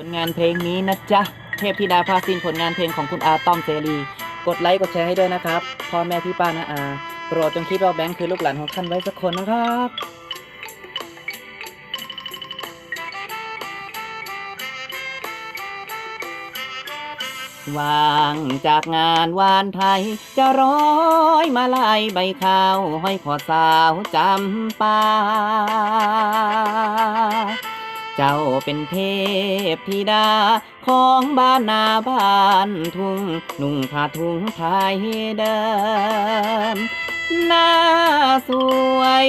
ผลงานเพลงนี้นะจ๊ะ เทพธิดาพาซินผลงานเพลงของคุณอาต้อมเสรี กดไลค์กดแชร์ให้ด้วยนะครับ พ่อแม่พี่ป้านะอา โปรดจงคิดว่าแบงค์คือลูกหลานของท่านไว้สักคนนะครับวางจากงานวานไทย จะร้อยมาลายใบข้าวห้อยคอสาวจำปา เจ้าเป็นเทพธิดาของบ้านนาบ้านทุ่งนุ่งผ้าถุงไทยเดิมหน้าสวย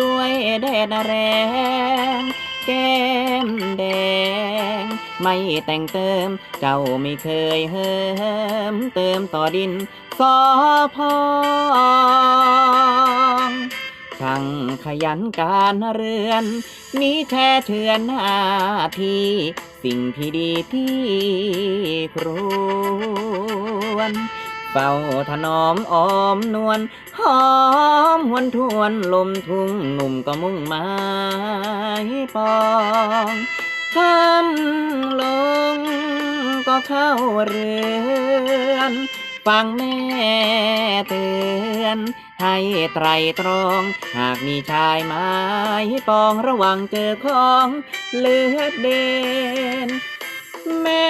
ด้วยแดดแรง แก้มแดง ไม่แต่งเติม เจ้าไม่เคยเฮิมเติมต่อดินสอพอง ช่างขยันการเรือนมีแช่เถือนหน้าที่ สิ่งที่ดีที่ครวรเฝ้าถนอมออมนวลหอมหวนทวนลมทุ่งหนุ่มก็มุ่งหมายปองคำลงก็เข้าเรือน ฟังแม่เตือน ให้ไตรตรอง หากมีชายไม้ปองระวังเจอของเลือดเด่นแม่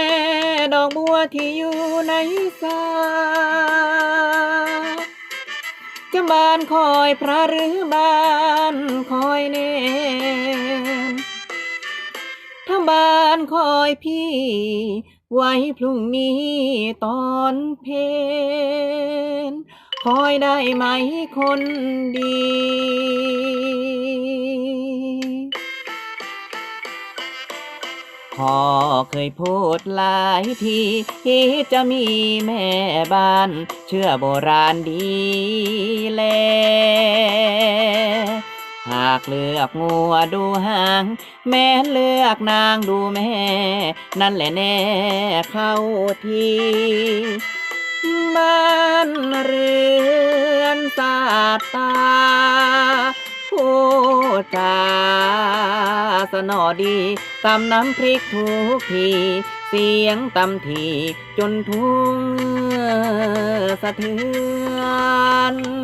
ดอกบัวที่อยู่ในสาจะบานคอยพระหรือบานคอยเนนถ้าบานคอยพี่ ไว้พรุ่งนี้ตอนเพนคอยได้ไหมคนดี พ่อเคยพูดหลายทีที่จะมีแม่บ้าน เชื่อโบราณดีแล หากเลือกงัวดูหาง แม่เลือกนางดูแม่ นั่นแหละแน่เข้าทีบ้านเรือนสาตาผู้จาสนอดีตำน้ำพริกทุกทีเสียงตำทีจนทุ่งสะเทือน